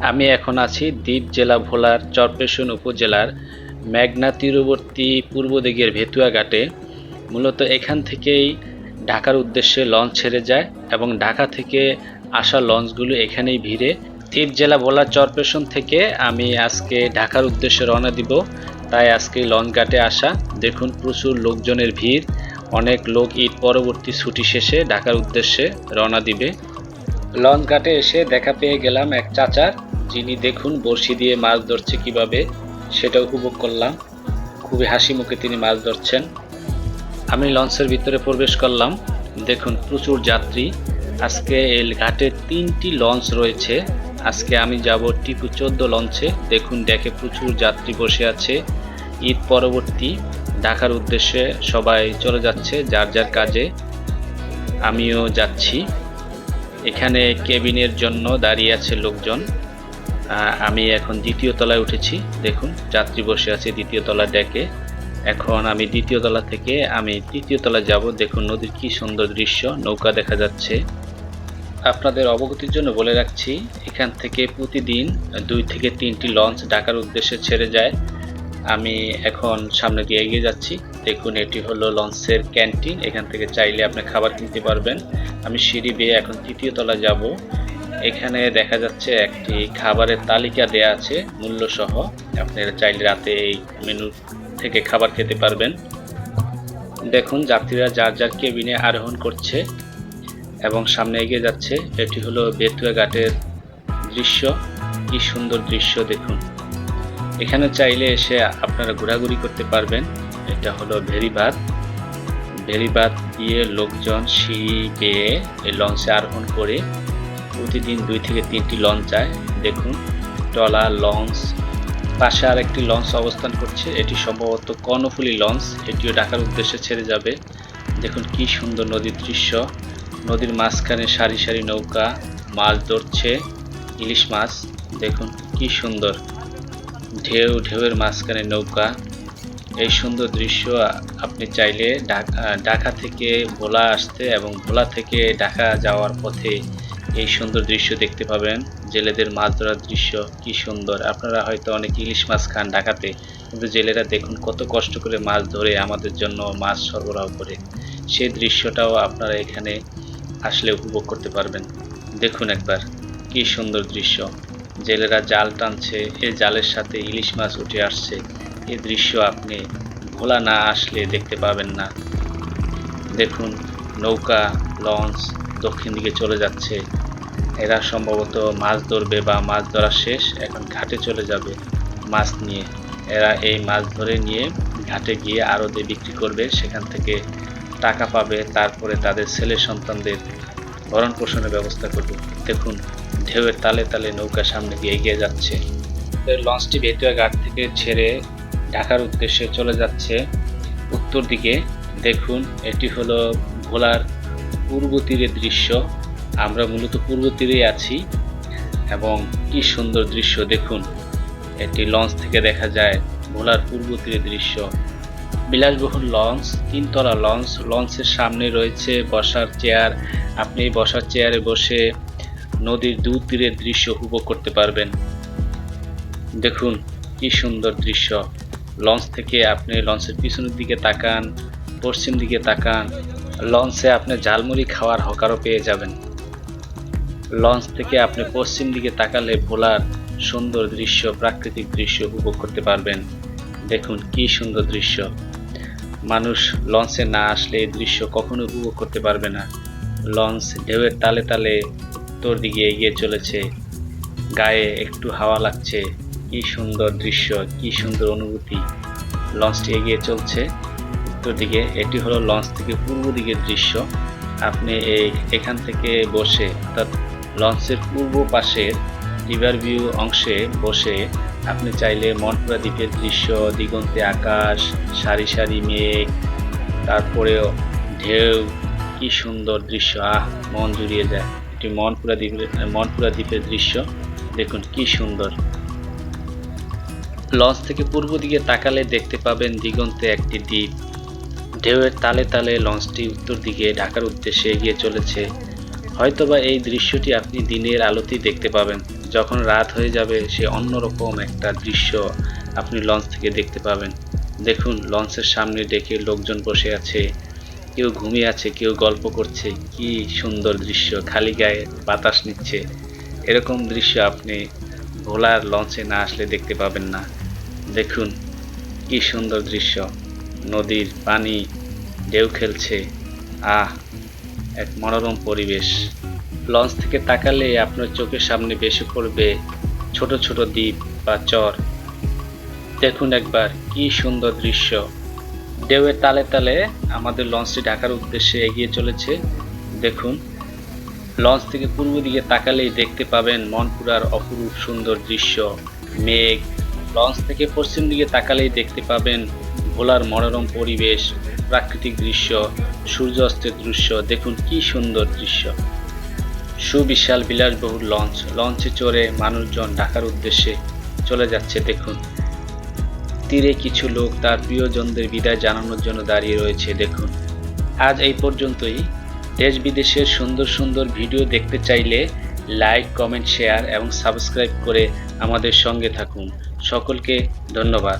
আমি এখন আছি দ্বীপ জেলা ভোলার চরপেশন উপজেলার মেঘনা তীরবর্তী পূর্ব দিকের ভেতুয়া ঘাটে। মূলত এখান থেকেই ঢাকার উদ্দেশ্যে লঞ্চ ছেড়ে যায় এবং ঢাকা থেকে আসা লঞ্চগুলো এখানেই ভিড়ে। দ্বীপ জেলা ভোলার চরপেশন থেকে আমি আজকে ঢাকার উদ্দেশ্যে রওনা দিব। তাই আজকে লঞ্চ ঘাটে আসা। দেখুন প্রচুর লোকজনের ভিড়। অনেক লোক ঈদ পরবর্তী ছুটি শেষে ঢাকার উদ্দেশ্যে রওনা দিবে। লঞ্চ ঘাটে এসে দেখা পেয়ে গেলাম এক চাচার, যিনি দেখুন বড়শি দিয়ে মাছ ধরছে কীভাবে সেটা উপভোগ করলাম। খুবই হাসি মুখে তিনি মাছ ধরছেন। আমি লঞ্চের ভিতরে প্রবেশ করলাম। দেখুন, প্রচুর যাত্রী। আজকে এই ঘাটে তিনটি লঞ্চ রয়েছে। আজকে আমি যাব টিপু চোদ্দ লঞ্চে। দেখুন, দেখে প্রচুর যাত্রী বসে আছে। ঈদ পরবর্তী। ঢাকার উদ্দেশ্যে সবাই চলে যাচ্ছে যার যার কাজে। আমিও যাচ্ছি। এখানে কেবিনের জন্য দাঁড়িয়ে আছে লোকজন। আমি এখন দ্বিতীয় তলায় উঠেছি। দেখুন, যাত্রী বসে আছে দ্বিতীয় তলা ডেকে। এখন আমি দ্বিতীয় তলা থেকে আমি তৃতীয় তলায় যাব। দেখুন, নদীর কি সুন্দর দৃশ্য, নৌকা দেখা যাচ্ছে। আপনাদের অবগতির জন্য বলে রাখছি, এখান থেকে প্রতিদিন দুই থেকে তিনটি লঞ্চ ঢাকার উদ্দেশ্যে ছেড়ে যায়। আমি এখন সামনে দিয়ে এগিয়ে যাচ্ছি। দেখুন, এটি হলো লঞ্চের ক্যান্টিন। এখান থেকে চাইলে আপনি খাবার কিনতে পারবেন। আমি সিঁড়ি বেয়ে এখন তৃতীয় তলা যাব। এখানে দেখা যাচ্ছে একটি খাবারের তালিকা দেয়া আছে মূল্য সহ আপনারা চাইলে রাতে এই মেনু থেকে খাবার খেতে পারবেন। দেখুন, যাত্রীরা যার যার কেবিনে আরোহণ করছে এবং সামনে এগিয়ে যাচ্ছে। এটি হলো বেতুয়া ঘাটের দৃশ্য। কি সুন্দর দৃশ্য, দেখুন। এখানে চাইলে এসে আপনারা ঘোরাঘুরি করতে পারবেন। এটা হলো ভেরিবাদ। ভেরিবাদ দিয়ে লোকজন সিঁড়ি বেয়ে এই লঞ্চে আরোহণ করে প্রতিদিন দুই থেকে তিনটি লঞ্চ যায়। দেখুন ট্রলার লঞ্চ, পাশে আর একটি লঞ্চ অবস্থান করছে। এটি সম্ভবত কর্ণফুলী লঞ্চ। এটিও ঢাকার উদ্দেশ্যে ছেড়ে যাবে। দেখুন কি সুন্দর নদীর দৃশ্য। নদীর মাঝখানে সারি সারি নৌকা, মাছ ধরছে, ইলিশ মাছ। দেখুন কি সুন্দর। ঢেউ, ঢেউয়ের মাঝখানে নৌকা, এই সুন্দর দৃশ্য আপনি চাইলে ঢাকা ঢাকা থেকে ভোলা আসতে এবং ভোলা থেকে ঢাকা যাওয়ার পথে এই সুন্দর দৃশ্য দেখতে পাবেন। জেলেদের মাছ ধরার দৃশ্য, কি সুন্দর। আপনারা হয়তো অনেক ইলিশ মাছ খান ঢাকাতে, কিন্তু জেলেরা দেখুন কত কষ্ট করে মাছ ধরে আমাদের জন্য মাছ সরবরাহ করে। সেই দৃশ্যটাও আপনারা এখানে আসলে উপভোগ করতে পারবেন। দেখুন একবার, কি সুন্দর দৃশ্য। জেলেরা জাল টানছে, এ জালের সাথে ইলিশ মাছ উঠে আসছে। এ দৃশ্য আপনি ভোলা না আসলে দেখতে পাবেন না। দেখুন, নৌকা, লঞ্চ দক্ষিণ দিকে চলে যাচ্ছে। এরা সম্ভবত মাছ ধরবে বা মাছ ধরা শেষ, এখন ঘাটে চলে যাবে মাছ নিয়ে। এরা এই মাছ ধরে নিয়ে ঘাটে গিয়ে আড়তে বিক্রি করবে, সেখান থেকে টাকা পাবে, তারপরে তাদের ছেলে সন্তানদের ভরণ পোষণের ব্যবস্থা করবে। দেখুন ঢেউয়ের তালে তালে নৌকা সামনে দিয়ে এগিয়ে যাচ্ছে। লঞ্চটি বেতুয়া ঘাট থেকে ছেড়ে ঢাকার উদ্দেশ্যে চলে যাচ্ছে। উত্তর দিকে দেখুন, এটি হলো ভোলার পূর্ব তীরের দৃশ্য। আমরা মূলত পূর্ব তীরেই আছি এবং কি সুন্দর দৃশ্য, দেখুন। এটি লঞ্চ থেকে দেখা যায় ভোলার পূর্ব তীরের দৃশ্য। বিলাসবহুল লঞ্চ, তিনতলা লঞ্চ, লঞ্চের সামনে রয়েছে বসার চেয়ার। আপনি বসার চেয়ারে বসে নদীর দু তীরের দৃশ্য উপভোগ করতে পারবেন। দেখুন, কি সুন্দর দৃশ্য। লঞ্চ থেকে আপনি লঞ্চের পিছনের দিকে তাকান, পশ্চিম দিকে তাকান। লঞ্চে আপনি ঝালমুড়ি খাওয়ার হকারও পেয়ে যাবেন। লঞ্চ থেকে আপনি পশ্চিম দিকে তাকালে ভোলার সুন্দর দৃশ্য, প্রাকৃতিক দৃশ্য উপভোগ করতে পারবেন। দেখুন, কি সুন্দর দৃশ্য। মানুষ লঞ্চে না আসলে এই দৃশ্য কখনো উপভোগ করতে পারবে না। লঞ্চ ঢেউয়ের তালে তালে উত্তর দিকে এগিয়ে চলেছে। গায়ে একটু হাওয়া লাগছে। কি সুন্দর দৃশ্য, কি সুন্দর অনুভূতি। লঞ্চটি এগিয়ে চলছে। উত্তর দিকে, এটি হলো লঞ্চ থেকে পূর্ব দিকের দৃশ্য। আপনি এই এখান থেকে বসে, অর্থাৎ লঞ্চের পূর্ব পাশের রিভার ভিউ অংশে বসে আপনি চাইলে মনপুরা দ্বীপের দৃশ্য, দিগন্তে আকাশ, সারি সারি মেঘ, তারপরেও ঢেউ, কি সুন্দর দৃশ্য। আহ, মন জুড়িয়ে যায়। এটি মনপুরা দ্বীপের মনপুরা দ্বীপের দৃশ্য। দেখুন কি সুন্দর। লঞ্চ থেকে পূর্ব দিকে তাকালে দেখতে পাবেন দিগন্তে একটি দ্বীপ। ঢেউয়ের তালে তালে লঞ্চটি উত্তর দিকে ঢাকার উদ্দেশ্যে এগিয়ে চলেছে। হয়তোবা এই দৃশ্যটি আপনি দিনের আলোতেই দেখতে পাবেন। যখন রাত হয়ে যাবে, সে অন্যরকম একটা দৃশ্য আপনি লঞ্চ থেকে দেখতে পাবেন। দেখুন, লঞ্চের সামনে ডেকে লোকজন বসে আছে। কেউ ঘুমিয়ে আছে, কেউ গল্প করছে, কি সুন্দর দৃশ্য, খালি গায়ে বাতাস নিচ্ছে। এরকম দৃশ্য আপনি ভোলার লঞ্চে না আসলে দেখতে পাবেন না। দেখুন, কি সুন্দর দৃশ্য। নদীর পানি, ঢেউ খেলছে। আহ, এক মনোরম পরিবেশ। লঞ্চ থেকে তাকালে আপনার চোখের সামনে বেশি পড়বে ছোট ছোট দ্বীপ বা চর। দেখুন একবার, কি সুন্দর দৃশ্য। ঢেউয়ের তালে তালে আমাদের লঞ্চটি ঢাকার উদ্দেশ্যে এগিয়ে চলেছে। দেখুন, লঞ্চ থেকে পূর্ব দিকে তাকালেই দেখতে পাবেন মনপুরার অপরূপ সুন্দর দৃশ্য, মেঘ। লঞ্চ থেকে পশ্চিম দিকে তাকালেই দেখতে পাবেন ভোলার মনোরম পরিবেশ, প্রাকৃতিক দৃশ্য, সূর্যাস্তের দৃশ্য। দেখুন কি সুন্দর দৃশ্য। সুবিশাল বিলাসবহুল লঞ্চ। লঞ্চে চড়ে মানুষজন ঢাকার উদ্দেশ্যে চলে যাচ্ছে। দেখুন তীরে কিছু লোক তার প্রিয়জনদের বিদায় জানানোর জন্য দাঁড়িয়ে রয়েছে, দেখুন। আজ এই পর্যন্তই। দেশ বিদেশের সুন্দর সুন্দর ভিডিও দেখতে চাইলে লাইক, কমেন্ট, শেয়ার এবং সাবস্ক্রাইব করে আমাদের সঙ্গে থাকুন। সকলকে ধন্যবাদ।